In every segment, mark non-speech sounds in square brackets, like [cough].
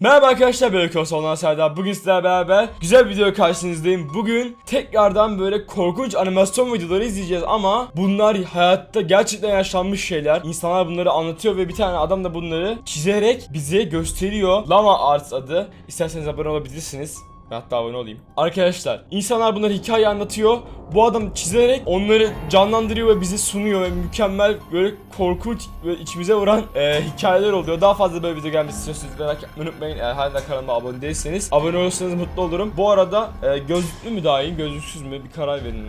Merhaba arkadaşlar böyle Kosoğlan Serdar. Bugün sizlerle beraber güzel bir video karşınızdayım. Bugün tekrardan böyle korkunç animasyon videoları izleyeceğiz ama Bunlar hayatta gerçekten yaşanmış şeyler. İnsanlar bunları anlatıyor ve bir tane adam da bunları çizerek bize gösteriyor. Lama Arts adı. İsterseniz abone olabilirsiniz hatta abone olayım. Arkadaşlar insanlar bunları hikaye anlatıyor. Bu adam çizerek onları canlandırıyor ve bize sunuyor ve mükemmel böyle korkunç ve içimize vuran e, hikayeler oluyor. Daha fazla böyle video gelmesi istiyorsanız merak etmeyi unutmayın. Eğer hala kanalıma abone değilseniz abone olursanız mutlu olurum. Bu arada e, gözlüklü mü daha iyi gözlüksüz mü bir karar verin.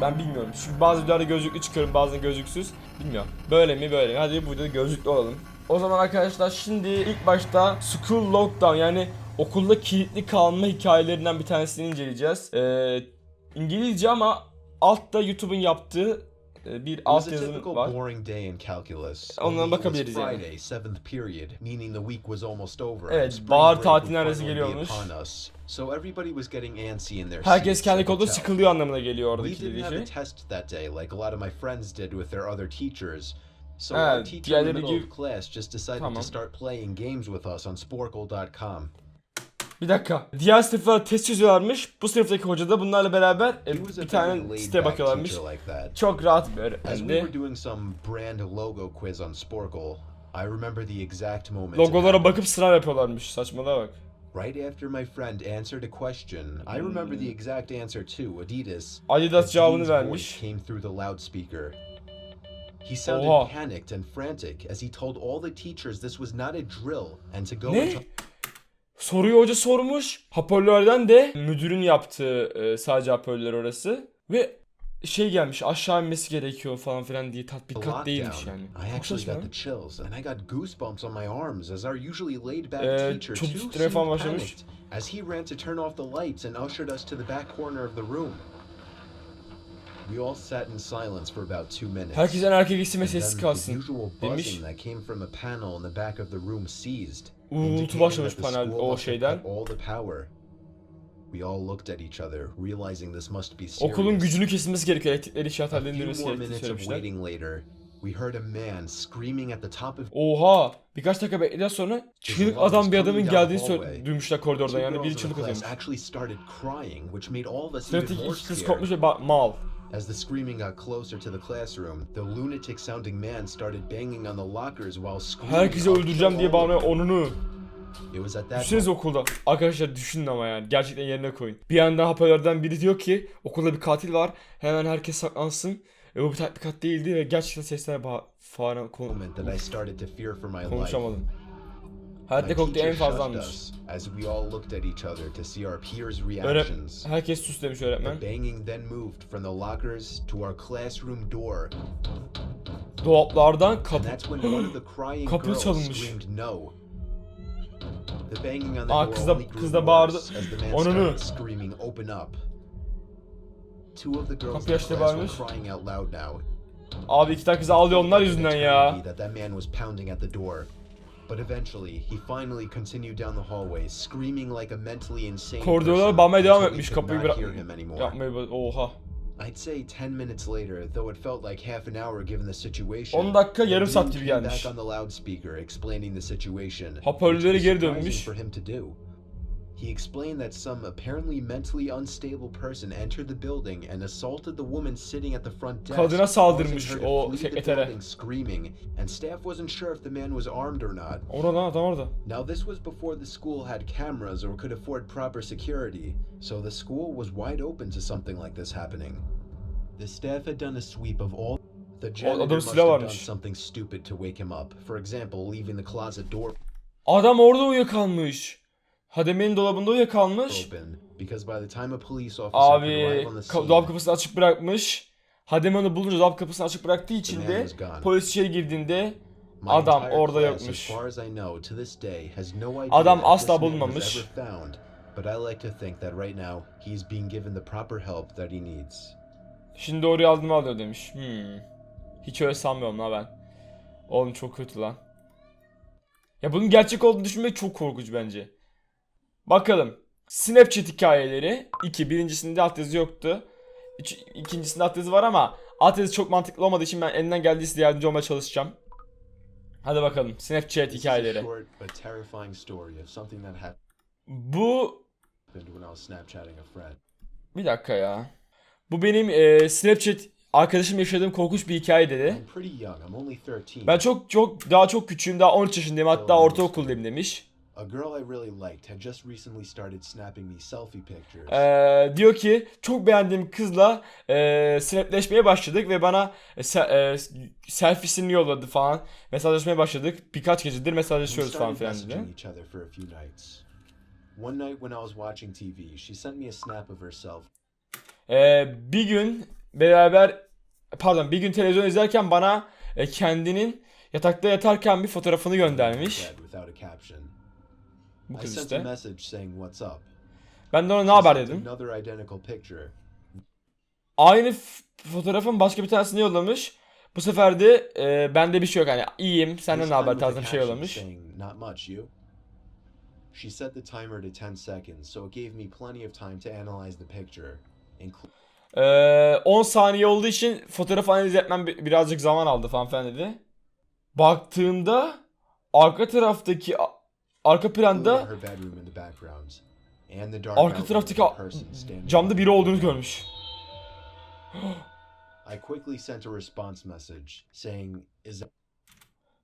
Ben bilmiyorum. Çünkü bazı videolarda gözlüklü çıkıyorum bazen gözlüksüz. Bilmiyorum. Böyle mi böyle mi? Hadi burada gözlüklü olalım. O zaman arkadaşlar şimdi ilk başta School Lockdown yani okulda kilitli kalma hikayelerinden bir tanesini inceleyeceğiz. Ee, İngilizce ama altta YouTube'un yaptığı e, bir alt yazım var. boring day in calculus. Ondan bakabiliriz yani. Friday, seventh period, meaning the week was almost over. Evet, bahar break tatili would neredeyse finally be geliyormuş. So everybody was getting antsy in their Herkes seats, kendi tell. sıkılıyor anlamına geliyor oradaki dediği şey. test that day like a lot of my friends did with their other teachers. So Ha, our teacher in the middle of class just decided to start playing games with us on sporkle.com. Bir dakika. Diğer sınıflara test çözüyorlarmış. Bu sınıftaki hoca da bunlarla beraber e, bir tane siteye bakıyorlarmış. Çok rahat bir öğretmendi. Logolara bakıp sınav yapıyorlarmış. Saçmalığa bak. Right after my friend answered a question, I remember the exact answer too, Adidas. Adidas as cevabını vermiş. came through the loudspeaker. He sounded Oha. panicked and frantic as he told all the teachers this was not a drill and to go Ne? into Soruyu hoca sormuş. Hoparlörden de müdürün yaptığı e, sadece hoparlör orası. Ve şey gelmiş aşağı inmesi gerekiyor falan filan diye tatbikat değilmiş yani. Çok back Ee, çok falan başlamış. as he ran to turn off the lights and ushered us to the back corner of the room. We all sat in silence for about two minutes. Herkes en arkaya gitsin ve And then sessiz the kalsın. usual demiş. buzzing that came from a panel in the back of the room ceased. Uğultu başlamış panel o şeyden. cut all the power. We all looked at each other, realizing this must be serious. Okulun gücünü kesilmesi gerekiyor. Elektrikleri few hallendirilmesi more gerektiğini söylemişler. we heard a man screaming at the top of Oha! Birkaç dakika bekledikten sonra çığlık adam bir adamın geldiğini duymuşlar koridordan yani biri çığlık atıyormuş. Sınıftaki iki kız kopmuş ve mal. As the screaming got closer to the classroom, the lunatic-sounding man started banging on the lockers while screaming. Herkesi "I'll kill öldüreceğim diye bağırıyor you." onunu. It was at that Düşünsenize okulda. Arkadaşlar düşünün ama yani. Gerçekten yerine koyun. Bir anda hoparlörden biri diyor ki okulda bir katil var. Hemen herkes saklansın. E, bu bir tatbikat değildi ve gerçekten sesler ba- fare konu- moment that I started to fear for my life. konuşamadım. Hayatta teacher en fazlanmış. us as we all looked at each other to see our peers' reactions. herkes sus demiş öğretmen. The banging then moved from the lockers to our classroom door, Dolaplardan kapı that's when one of the crying Kapı girls çalınmış. screamed no. The banging on the Aa, kız da- kız da bağırdı. Onunu. started screaming open up. Two of the girls in Kapıyı the açtı, class were bağırmış. crying out loud now. Abi iki tane kız ağlıyor onlar yüzünden ya. But eventually, he finally continued down the hallway, screaming like a mentally insane Koridorlara bağırmaya devam etmiş kapıyı bırak. Yapmayı bırak- Oha. I'd say 10 minutes later, though it felt like half an hour given the situation. 10 dakika, yarım saat gibi gelmiş. back on the loudspeaker explaining the situation. Was geri dönmüş. For him to do. He explained that some apparently mentally unstable person entered the building and assaulted the woman sitting at the front desk. Kadına saldırmış o sekretere. building screaming, and staff wasn't sure if the man was armed or not. Orada adam orada. Now, this was before the school had cameras or could afford proper security, so the school was wide open to something like this happening. The staff had done a sweep of all. The janitor must have done something stupid to wake him up. For example, leaving the closet door Adam orada uyuyakalmış. Hademenin dolabında uyuyakalmış. could Abi ka- dolap kapısını açık bırakmış. Hademe onu bulunca dolap kapısını açık bıraktığı için de polis içeri girdiğinde adam orada yokmuş. Adam asla bulunmamış. ever found. But I like to think that right now he's being given the proper help that he needs. Şimdi oraya aldım alıyor demiş. Hmm. Hiç öyle sanmıyorum la ben. Oğlum çok kötü lan. Ya bunun gerçek olduğunu düşünmek çok korkunç bence. Bakalım. Snapchat hikayeleri 2. Birincisinde altyazı yoktu. Üç, ikincisinde altyazı var ama altyazı çok mantıklı olmadığı için ben elinden geldiğince yardımcı olmaya çalışacağım. Hadi bakalım Snapchat hikayeleri. Bu bir dakika ya. Bu benim e, Snapchat arkadaşım yaşadığım korkunç bir hikaye dedi. I'm pretty young. I'm only 13. Ben çok çok daha çok küçüğüm daha 13 yaşındayım hatta ortaokuldayım demiş. A girl I really liked had just recently started snapping me selfie pictures. Ee, diyor ki çok beğendiğim kızla e, snapleşmeye başladık ve bana e, se- e, selfiesini yolladı falan. Mesajlaşmaya başladık. Birkaç gecedir mesajlaşıyoruz falan filan dedi. One night when I was watching TV, she sent me a snap of herself Ee, bir gün beraber pardon bir gün televizyon izlerken bana e, kendinin yatakta yatarken bir fotoğrafını göndermiş. Bu I kız sent a işte. message saying what's up. Ben de ona ne haber dedim. Aynı fotoğrafın başka bir tanesini yollamış. Bu sefer de e, bende bir şey yok hani iyiyim senden ne haber bir şey yollamış. She set the timer to 10 seconds, so it gave me plenty of time to analyze the picture. Ee, 10 saniye olduğu için fotoğraf analiz etmem bi- birazcık zaman aldı falan filan dedi. Baktığımda arka taraftaki arka planda arka taraftaki camda biri olduğunu görmüş. [gasps] I quickly sent a response message saying, "Is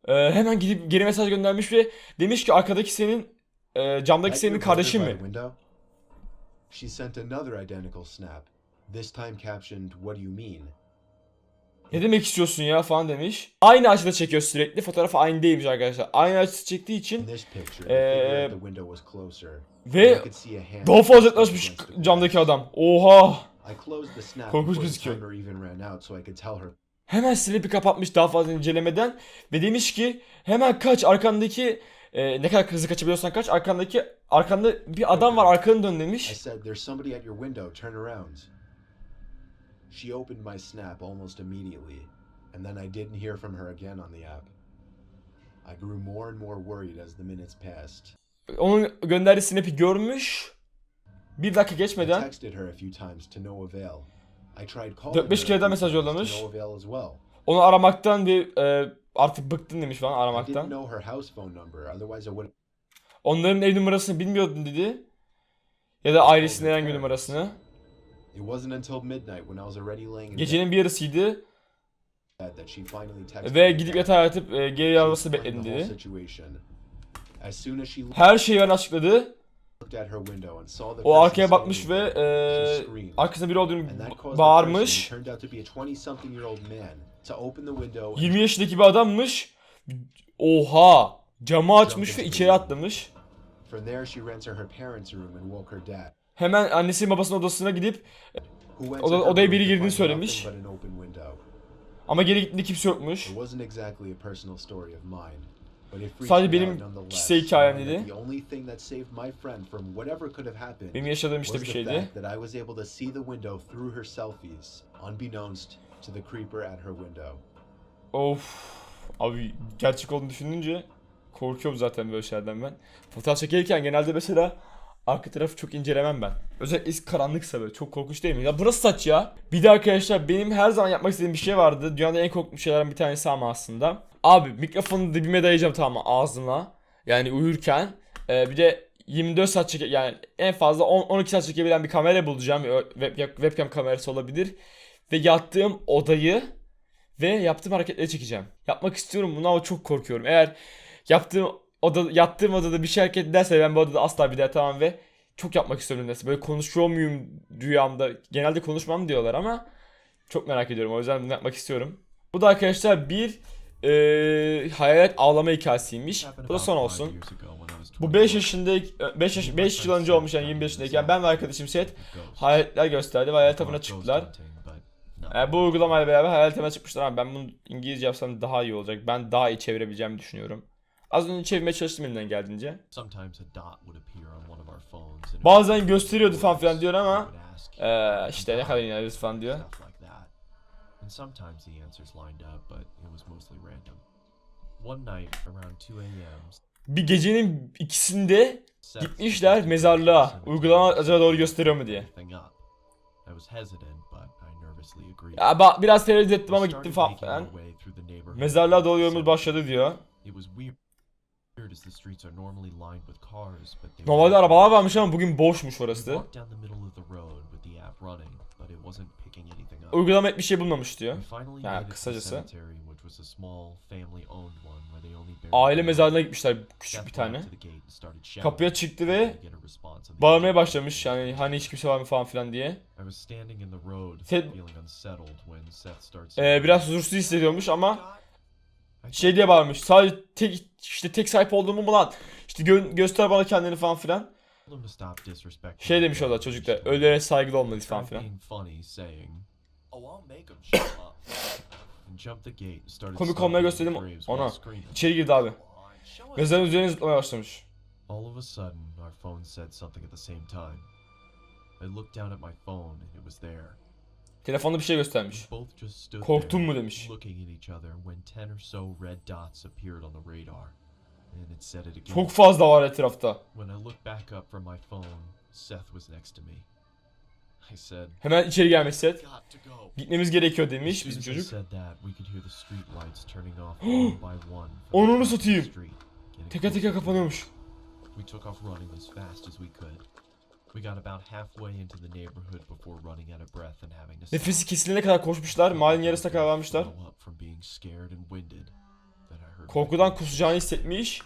Ee, hemen gidip geri mesaj göndermiş ve demiş ki arkadaki senin e, camdaki senin kardeşin mi? window?" She sent another identical snap. This time captioned, "What do you mean?" Ne demek istiyorsun ya falan demiş. Aynı açıda çekiyor sürekli. Fotoğraf aynı değilmiş arkadaşlar. Aynı açıda çektiği In için Ee, ve daha fazla yaklaşmış camdaki adam. Oha! Korkunç gözüküyor. Hemen snap'i kapatmış daha fazla incelemeden ve demiş ki hemen kaç arkandaki e, ne kadar hızlı kaçabiliyorsan kaç arkandaki arkanda bir adam var arkanı dön demiş. said, There's somebody at your window, turn around. She opened my snap almost immediately, and then I didn't hear from her again on the app. I grew more and more worried as the minutes passed. Onun gönderdiği snap'i görmüş. Bir dakika I geçmeden texted her a few times to no avail. I tried calling Dört beş her kere a daha few mesaj yollamış. no avail as well. onu aramaktan bir e, artık bıktın demiş falan I aramaktan. I Onların ev numarasını bilmiyordun dedi. Ya da ailesinin herhangi bir numarasını. It wasn't until midnight when I was already laying in Gecenin bir yarısıydı bed that she finally texted ve me gidip yatağa yatıp e, geri She explained bekledim the whole dedi. situation. As soon as she Her şeyi ben açıkladı. looked at her window and saw the O person arkaya bakmış standing ve there, e, she screamed. arkasında biri olduğunu And that caused the person, bağırmış. who turned out to be a 20-something year old man, to open the window and 20 yaşındaki bir adammış. Oha! Camı açmış ve içeri atlamış. from there she ran to her parents' room and woke her dad. Hemen annesinin babasının odasına gidip Oda- odaya biri girdiğini söylemiş. ama geri gittiğinde kimse yokmuş. Sadece benim kişisel hikayem dedi. Benim yaşadığım işte bir şeydi. Of. Abi gerçek olduğunu düşününce korkuyorum zaten böyle şeylerden ben. Fotoğraf çekilirken genelde mesela arka tarafı çok incelemem ben. Özellikle karanlıksa böyle çok korkunç değil mi? Ya burası saç ya. Bir de arkadaşlar benim her zaman yapmak istediğim bir şey vardı. Dünyada en korktuğum şeylerden bir tanesi ama aslında. Abi mikrofonu dibime dayayacağım tamam mı ağzıma. Yani uyurken. Ee, bir de 24 saat çeke yani en fazla 10 12 saat çekebilen bir kamera bulacağım. Web, webcam kamerası olabilir. Ve yattığım odayı ve yaptığım hareketleri çekeceğim. Yapmak istiyorum bunu ama çok korkuyorum. Eğer yaptığım oda yattığım odada bir şey hareket ederse ben bu odada asla bir daha tamam ve çok yapmak istiyorum nedense. Böyle konuşuyor muyum rüyamda? Genelde konuşmam diyorlar ama çok merak ediyorum. O yüzden bunu yapmak istiyorum. Bu da arkadaşlar bir eee hayalet ağlama hikayesiymiş. Bu da son olsun. Bu 5 yaşında 5 yaş 5 yıl önce olmuş yani 25 yaşındayken ben ve arkadaşım Set hayaletler gösterdi ve hayalet avına çıktılar. E, bu uygulamayla beraber hayalet avına çıkmışlar ama ben bunu İngilizce yapsam daha iyi olacak. Ben daha iyi çevirebileceğimi düşünüyorum. Az önce çevirmeye çalıştım elimden geldiğince. Bazen gösteriyordu falan filan diyor ama eee işte ne kadar inanırız falan diyor. Stuff like that. And sometimes the answers lined up, but it was mostly random. One night around 2 a.m. Bir gecenin ikisinde gitmişler mezarlığa. Uygulama acaba doğru gösteriyor mu diye. Ya ba- biraz tereddüt ettim ama gittim falan Mezarlığa doğru yolumuz başladı diyor. Normalde arabalar varmış ama bugün boşmuş orası. Uygulama bir şey bulmamış diyor. We finally Ya, made it to the kısacası. Aile dead. gitmişler küçük bir tane. Kapıya çıktı ve bağırmaya başlamış yani hani hiç kimse var mı falan filan diye. Seth Ee, biraz huzursuz hissediyormuş ama şey diye bağırmış. Sadece tek işte tek sahip olduğumu mu lan? İşte gö- göster bana kendini falan filan. Şey demiş o da çocuk da ölülere saygılı olmalıyız falan filan. "Oh, I'll make 'em [laughs] shut up," and jumped the gate and started Komik olmaya gösterdim ona. İçeri girdi abi. Mezarın üzerine zıplamaya başlamış. All of a sudden, our phone said something at the same time. I looked down at my phone and it was there. Telefonda bir şey göstermiş. Korktun mu demiş. Çok fazla var etrafta. Hemen içeri gelmiş Seth. Gitmemiz gerekiyor demiş bizim çocuk. [gasps] Onunu satayım. street, getting Teke teke closer. kapanıyormuş. We took off running as fast as we could. We got about halfway into the neighborhood before running out of breath and having to stop. Nefesi kesilene kadar koşmuşlar. Mahallenin yarısına kadar varmışlar. Korkudan kusacağını hissetmiş.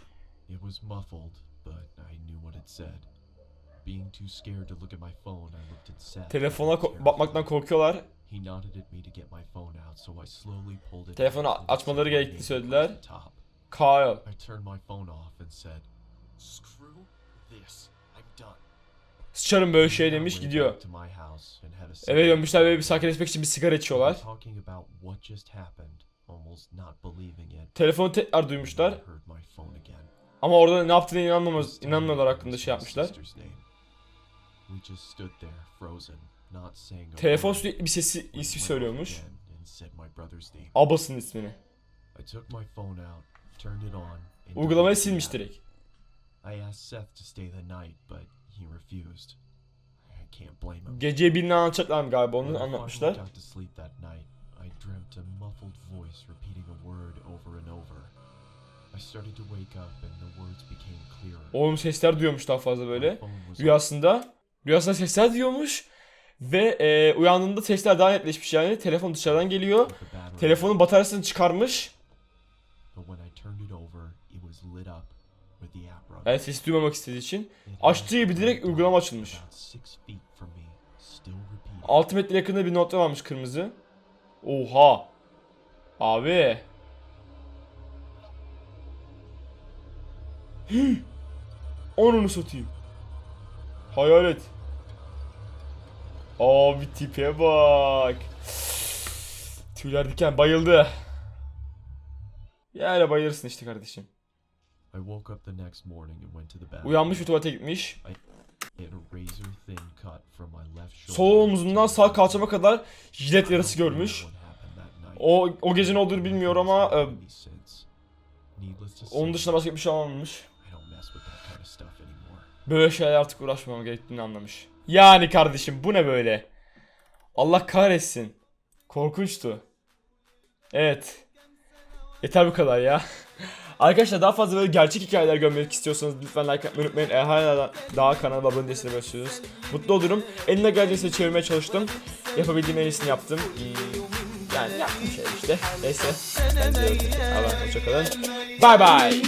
It was muffled, but I knew what it said. Being too scared to look at my phone, I looked at Seth. Telefona ko- bakmaktan korkuyorlar. He nodded at me to get my phone out, so I slowly pulled it. Telefonu açmaları gerektiğini söylediler. Kyle. I turned my phone off and said, "Screw this. I'm done." Sıçarım böyle şey demiş gidiyor. Eve dönmüşler böyle bir sakinleşmek için bir sigara içiyorlar. Telefonu tekrar duymuşlar. Ama orada ne This time inanmıyorlar hakkında şey yapmışlar. Telefon sürekli bir sesi ismi söylüyormuş. Abasının ismini. Uygulamayı silmiş direkt. I asked Seth to stay the night, but he refused. I can't blame him. Gece birini anlatacaklar galiba onu anlatmışlar. got to sleep that night, I dreamt a muffled voice repeating a word over and over. I started to wake up and the words became clearer. Oğlum sesler duyuyormuş daha fazla böyle. Rüyasında. Rüyasında sesler duyuyormuş. Ve e, uyandığında sesler daha netleşmiş yani. Telefon dışarıdan geliyor. Telefonun bataryasını çıkarmış. Yani sesi duymamak istediği için. Açtığı gibi direkt uygulama açılmış. about six feet from me, still repeating. 6 metre yakında bir nokta varmış kırmızı. Oha. Abi. [gasps] Onunu satayım. Hayalet. Abi tipe bak. Tüyler diken bayıldı. Yani bayılırsın işte kardeşim. I woke up the next morning and went to the bathroom. Uyanmış ve tuvalete gitmiş. Sol omuzundan to sağ kalçama kadar jilet yarası görmüş. O o gece ne olduğunu bilmiyor ama e, onun dışında başka bir şey olmamış. Böyle şeyler artık uğraşmamam gerektiğini anlamış. Yani kardeşim bu ne böyle? Allah kahretsin. Korkunçtu. Evet. Yeter bu kadar ya. [laughs] Arkadaşlar daha fazla böyle gerçek hikayeler görmek istiyorsanız lütfen like atmayı unutmayın. Eğer hala daha kanala abone değilseniz başlıyoruz. Mutlu olurum. Eline geldiğince çevirmeye çalıştım. Yapabildiğim en iyisini yaptım. Yani yaptım şey işte. Neyse. Allah'a hoşçakalın. Bye bye.